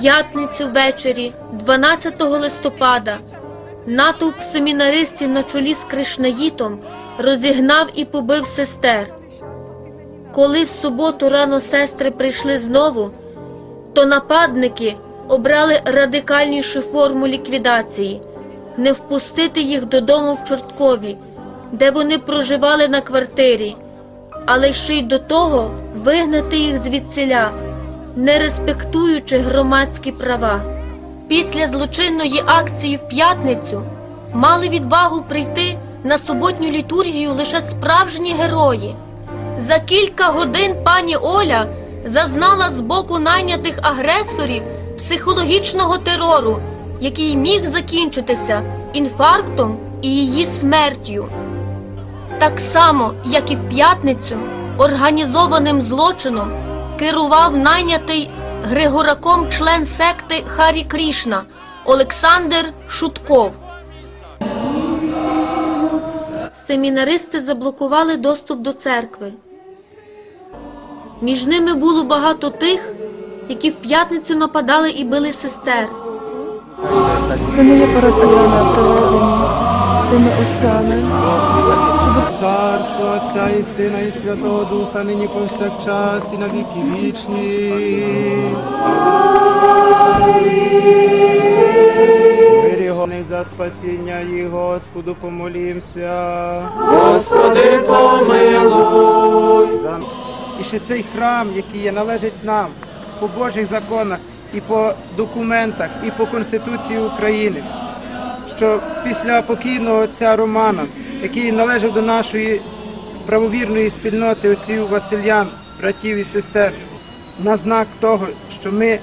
П'ятницю ввечері, 12 листопада, натовп семінаристів на чолі з Кришнаїтом розігнав і побив сестер. Коли в суботу рано сестри прийшли знову, то нападники обрали радикальнішу форму ліквідації не впустити їх додому в Чорткові, де вони проживали на квартирі, але ще й до того вигнати їх звідсіля, не респектуючи громадські права. Після злочинної акції в п'ятницю мали відвагу прийти на суботню літургію лише справжні герої. За кілька годин пані Оля зазнала з боку найнятих агресорів психологічного терору, який міг закінчитися інфарктом і її смертю. Так само, як і в п'ятницю, організованим злочином керував найнятий Григораком член секти Харі Крішна Олександр Шутков. Семінаристи заблокували доступ до церкви. Між ними було багато тих, які в п'ятницю нападали і били сестер. Це не є парафіяни привезені тими отцями. Царство Отця і Сина, і Святого Духа, нині повсякчас, і на віки вічні. Вирігоних за спасіння їх, Господу, помолімся. Господи, помилуй. За- І ще цей храм, який є, належить нам по Божих законах і по документах, і по Конституції України. Що після покійного отця Романа, який належав до нашої правовірної спільноти отців Васильян, братів і сестер, на знак того, що ми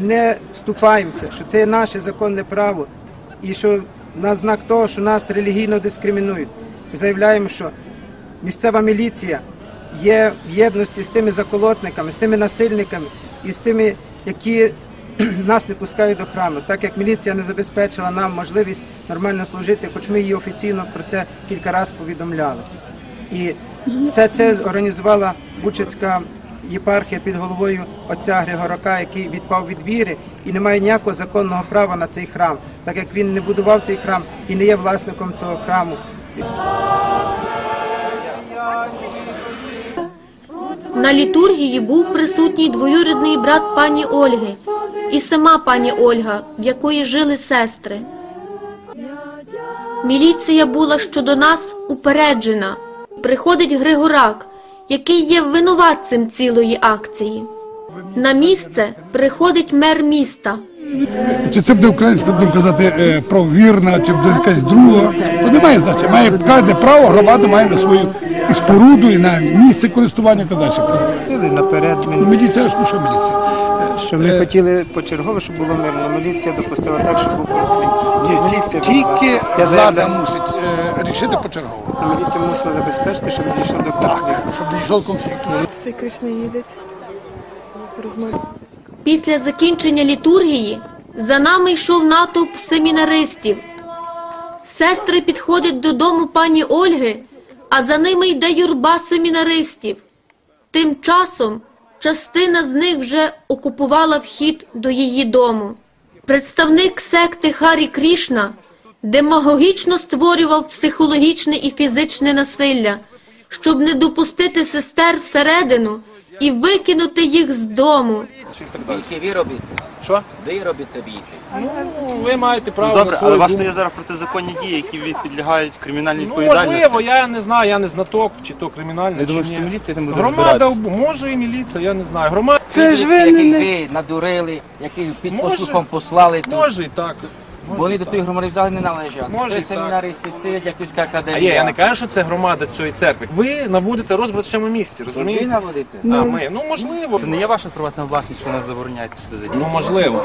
не вступаємося, що це наше законне право, і що на знак того, що нас релігійно дискримінують. Ми заявляємо, що місцева міліція є в єдності з тими заколотниками, з тими насильниками і з тими, які нас не пускають до храму, так як міліція не забезпечила нам можливість нормально служити, хоч ми її офіційно про це кілька разів повідомляли. І все це організувала Бучацька єпархія під головою отця Григорака, який відпав від віри і не має ніякого законного права на цей храм, так як він не будував цей храм і не є власником цього храму. На літургії був присутній двоюрідний брат пані Ольги і сама пані Ольга, в якої жили сестри. Міліція була щодо нас упереджена. Приходить Григорак, який є винуватцем цілої акції. На місце приходить мер міста. Чи це буде українська, будемо казати, е, правовірна, чи буде якась друга, то немає значення. Має кожне право, громада має на свою і споруду, і на місце користування і так далі. Наперед ми Міліція, ну що міліція? Що ми хотіли почергово, щоб було мирно. Міліція допустила так, щоб був конфлікт. Міліція Тільки я влада заявляю, мусить е, рішити почергово. міліція мусила забезпечити, щоб не дійшло до конфлікту. Щоб не йшов конфлікт. Цей Кришнаїдець розмовляє. Після закінчення літургії за нами йшов натовп семінаристів. Сестри підходять додому пані Ольги, а за ними йде юрба семінаристів. Тим часом частина з них вже окупувала вхід до її дому. Представник секти Харі Крішна демагогічно створював психологічне і фізичне насилля, щоб не допустити сестер всередину і викинути їх з дому. Бійки ви робите. Що? Ви робите бійки. Ну, ви маєте право Добре, на але свою ваші думку. є зараз протизаконні дії, які від- підлягають кримінальній Ну, відповідальності. можливо, я не знаю, я не знаток, чи то кримінальне, Я чи думаю, ні. що міліція тим буде Громада, розбиратися. об- може і міліція, я не знаю. Громада, Це ж ви яких не... ви надурили, яких під Може. послухом послали тут. може і так. Вони до тої громади взагалі не належать. Може, і так. семінаристи, ти дяківська А академія. є, я не кажу, що це громада цієї церкви. Ви наводите розбрат в цьому місті, Ви розумієте? наводите? А ми, ну можливо. Це не є ваша приватна власність, що нас забороняють сюди зайти. Ну можливо.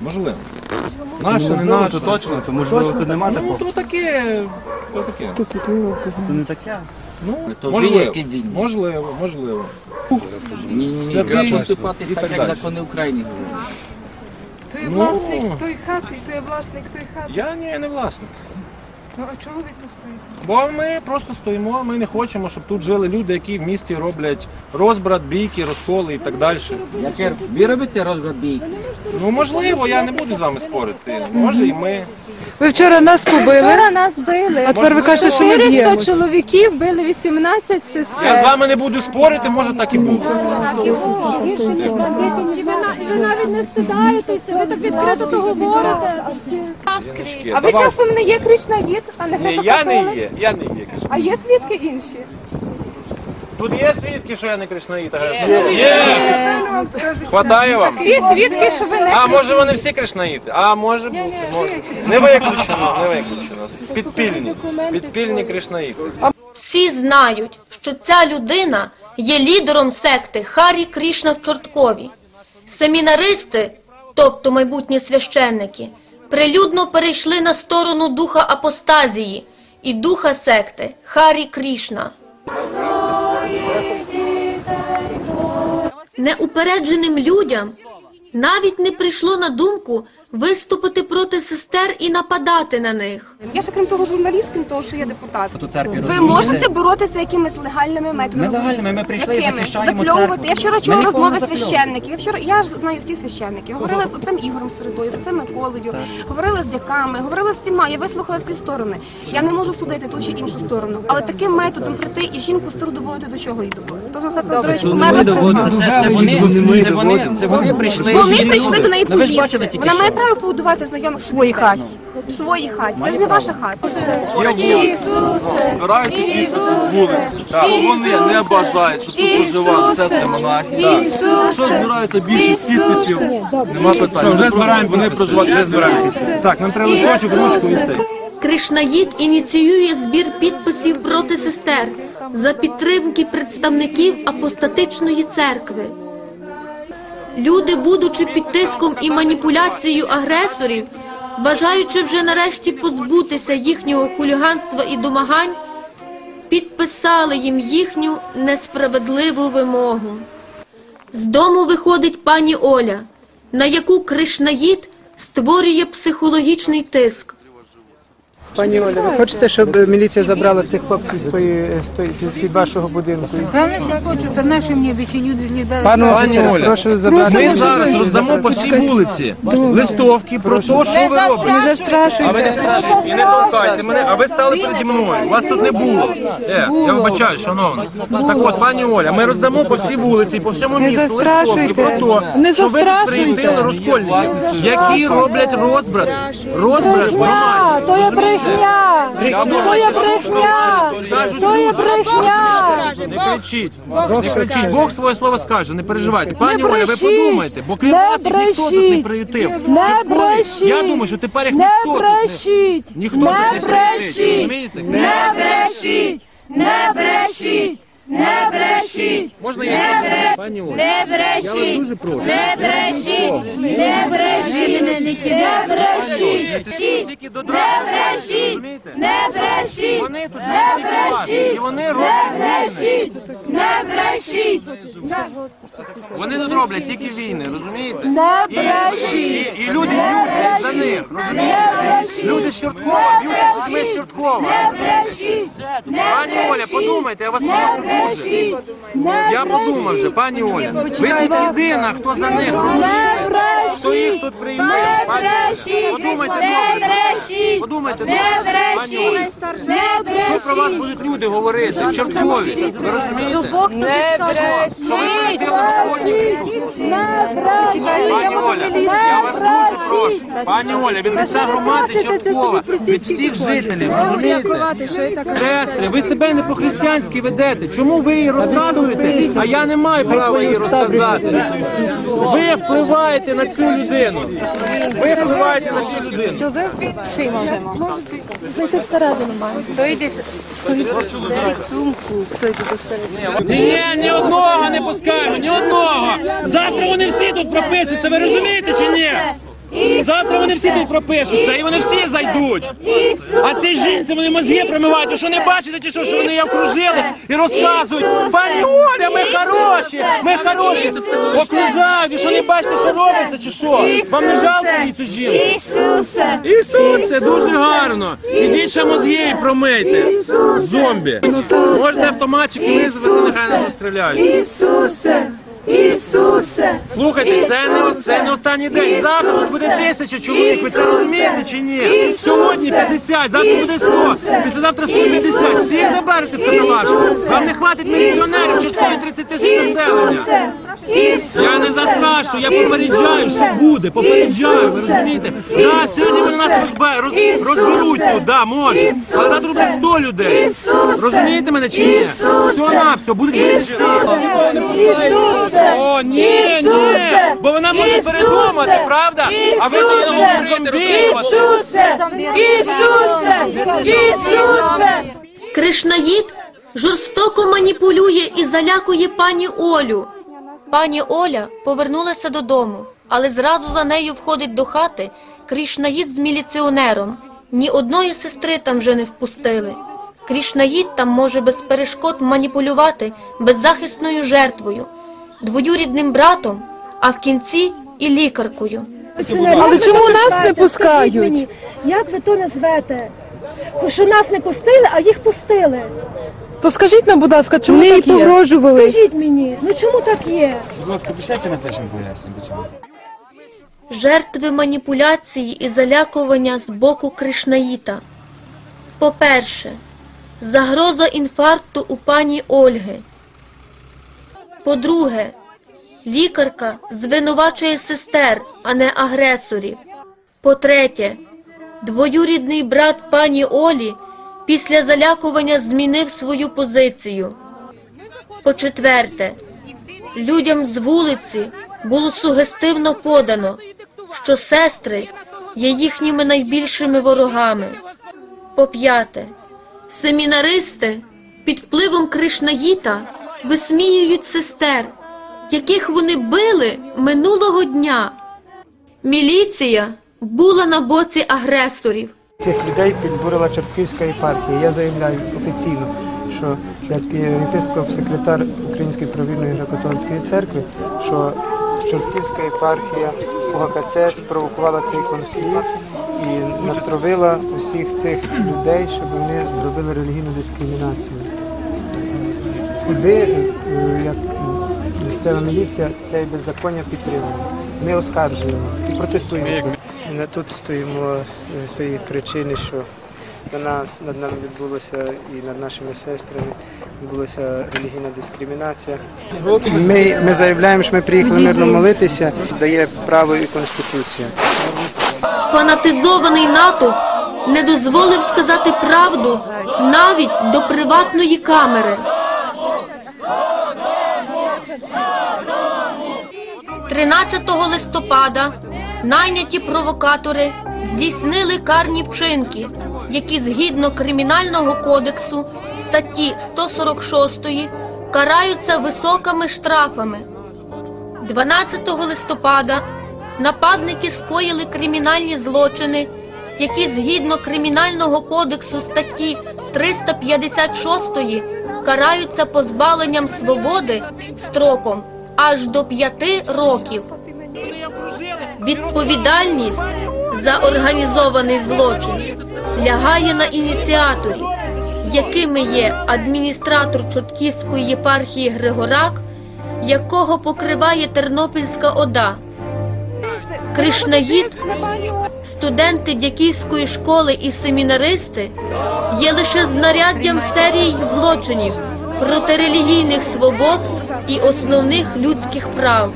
Можливо. Наше, не Ну, наше. точно, це можливо тут нема Ну, такого. то таке, то таке. Це не таке. Ну, То ви можливо, які винні. можливо, можливо. Ні, ні, ні, Святий треба поступати так, так як закони України говорять. Той Ну. власник той хати, той власник той хати. Я ні, я не власник. Ну а чому ви тут стоїте? Бо ми просто стоїмо, ми не хочемо, щоб тут жили люди, які в місті роблять розбрат, бійки, розколи і так далі. Яке ви робите розбрат бійки? Ну можливо, я не буду з вами спорити. Може і ми. Ви вчора нас побили, Вчора нас били. а тепер ви кажете, що ми 400 б'ємо. чоловіків били 18 сестер. Я з вами не буду спорити, може так і буде. І ви, на- і ви навіть не стидаєтеся, ви так відкрито то говорите. А ви часом не є Кришнавід, а не Ні, я не греко-католик? є, я не є. кажу. А є свідки інші? Тут є свідки, що я не кришнаїта? Є! Хватає вам? Всі свідки, що ви не А може вони всі кришнаїти? А може бути, може. Не виключено, не виключено. Підпільні, підпільні кришнаїти. Всі знають, що ця людина є лідером секти Харі Крішна в Чорткові. Семінаристи, тобто майбутні священники, прилюдно перейшли на сторону духа апостазії і духа секти Харі Крішна. Неупередженим людям навіть не прийшло на думку виступити проти сестер і нападати на них. Я ще крім того журналіст, крім того, що я депутат. Тут церкві Ви можете боротися якимись легальними методами? Ми легальними, ми прийшли і Якими? захищаємо Запльовувати. церкву. Я вчора Ми чула нікого розмови не запльовуємо. священників. Я вчора я ж знаю всіх священників. Говорила з отцем Ігорем Середою, з отцем Миколою, говорила з дяками, говорила з всіма. Я вислухала всі сторони. Я не можу судити ту чи іншу сторону. Але таким методом прийти і жінку стару доводити до чого її доводити? То все це, до речі, померла. Це, це, вони, це, вони, це вони прийшли. Вони прийшли до неї Ну, ви ж бачили поїсти. тільки Вона що. має право побудувати знайомих в своїй хаті. В своїй хаті. Це ж не ваша хата. Збирають вулиці. Вони не бажають, щоб тут проживали сестри монахи. Якщо збирається більшість підписів, нема питань. Вже збираємо, Вони проживають, вже збираємо. Так, нам треба листочок, ручку і це. Кришнаїд ініціює збір підписів проти сестер за підтримки представників апостатичної церкви. Люди, будучи під тиском і маніпуляцією агресорів, бажаючи вже нарешті позбутися їхнього хуліганства і домагань, підписали їм їхню несправедливу вимогу. З дому виходить пані Оля, на яку Кришнаїд створює психологічний тиск. Пані Оля, ви хочете, щоб міліція забрала цих хлопців з тої, з тої з-під вашого будинку? Певно, що хочу, то наші мені більше люди не. Пану Пані Оля, прошу забрати. Ми зараз роздамо по всій вулиці листовки про те, що ви робите. Не застрашуйте. А ви не кричіть і не толкайте мене, а ви стали переді мною. Вас тут не було. Е, я вибачаю, шановна. Так от, пані Оля, ми роздамо по всій вулиці, по всьому місту листовки про те, Не що ви тут застрашуйте. приїздили розкольників, які роблять розбрат. Розбрат Брехня, громаді. то є брехня, то є брехня, то є брехня. Не кричіть, не кричіть. Бог своє слово скаже, не переживайте. Пані Оля, ви брешіть. подумайте, бо крім Не вас їх ніхто тут не брешіть. приютив. Не брешіть. Я думаю, що тепер їх Не ніхто тут не брешіть, Ніхто не тут не приютить, брешіть, розумієте? не брешіть, не брешіть, не брешіть. Можна я пані Оля? Не брешіть, не брешіть, не брешіть, не брешіть, Тільки додому, брешіть, не брешіть, Вони тут живуть тільки вас, і вони роблять брешіть, не брешіть, Вони тут роблять тільки війни, розумієте? не І, брешіть, і, і люди б'ються за них, розумієте? Люди з Чорткова б'ються з людьми з Чорткова. брешіть, Пані Оля, подумайте, я вас прошу дуже. Я подумав вже, пані Оля. Ви тут єдина, хто за них розумієте? Хто їх тут прийме? Пані Оля, подумайте добре. Подумайте добре, пані Оля. Що про вас будуть люди говорити в Чорткові? Ви розумієте? Що? Що ви прилетіли на скольники тут? Пані Оля, я вас дуже прошу. Пані Оля, від лиця громади Чорткова, від всіх жителів, розумієте? Сестри, ви себе не по-християнськи ведете. Чому ви її розказуєте, а я не маю права її розказати? Ви впливаєте на цю людину. Ви впливаєте на цю людину. Зайти всередину маю. Ні, ні, ні одного не пускаємо, ні одного. Завтра вони всі тут прописуються, ви розумієте чи ні? Завтра вони всі тут пропишуться, і вони всі зайдуть. А ці жінці вони мозги промивають. Ви що не бачите, чи що, що вони її окружили і розказують, пані Оля, ми хороші, ми хороші. Окружають, ви що не бачите, що робиться, чи що? Вам не жалко її цю жінку? Ісусе! Ісусе, дуже гарно. Ідіть ще мозги і промийте. Зомбі. Можете автоматчик визвати, нехай нас розстріляють. Ісусе! Ісусе! Слухайте, це не, це не останній день. Завтра тут буде тисяча чоловік. Ви це розумієте чи ні? Сьогодні 50, завтра буде 100, післязавтра 150. Всіх заберете в Каталашу. Вам не хватить мільйонерів чи 130 тисяч населення. Я не застрашую, я попереджаю, що буде, попереджаю, ви розумієте? Да, сьогодні вони нас розбе, роз, розберуть тут, да, може. Але завтра буде 100 людей. Розумієте мене чи ні? Все на все, будуть бити всі. О, ні, ні, бо вона може передумати, правда? А ви не говорите, розумієте? Кришнаїд жорстоко маніпулює і залякує пані Олю. Пані Оля повернулася додому, але зразу за нею входить до хати Кришнаїд з міліціонером. Ні одної сестри там вже не впустили. Кришнаїд там може без перешкод маніпулювати беззахисною жертвою, двоюрідним братом, а в кінці і лікаркою. Але чому нас не пускають? Як ви то назвете? Що нас не пустили, а їх пустили. То скажіть нам, будь ласка, чому Ми так є? погрожували. Скажіть мені, ну чому так є? Будь ласка, присядьте напишемо пояснення до цього. Жертви маніпуляції і залякування з боку Кришнаїта. По-перше, загроза інфаркту у пані Ольги. По-друге, лікарка звинувачує сестер, а не агресорів. По-третє, двоюрідний брат пані Олі після залякування змінив свою позицію. По-четверте, людям з вулиці було сугестивно подано, що сестри є їхніми найбільшими ворогами. По-п'яте, семінаристи під впливом Кришнаїта висміюють сестер, яких вони били минулого дня. Міліція була на боці агресорів. Цих людей підбурила Чортківська єпархія. Я заявляю офіційно, що як єпископ, секретар Української правільної греко-католицької церкви, що Чортківська єпархія УГКЦ спровокувала цей конфлікт і натравила усіх цих людей, щоб вони зробили релігійну дискримінацію. Ви, е, як місцева міліція, це беззаконня підтримує. Ми оскаржуємо і протестуємо. На тут стоїмо з тої причини, що на нас над нами відбулося і над нашими сестрами відбулася релігійна дискримінація. Ми, ми заявляємо, що ми приїхали мирно молитися, дає право і конституція. Фанатизований натовп не дозволив сказати правду навіть до приватної камери. 13 листопада найняті провокатори здійснили карні вчинки, які згідно Кримінального кодексу статті 146 караються високими штрафами. 12 листопада нападники скоїли кримінальні злочини, які згідно Кримінального кодексу статті 356 караються позбавленням свободи строком аж до 5 років. Відповідальність за організований злочин лягає на ініціаторів, якими є адміністратор Чотківської єпархії Григорак, якого покриває Тернопільська ОДА. Кришнаїд, студенти Дяківської школи і семінаристи є лише знаряддям серії злочинів проти релігійних свобод і основних людських прав.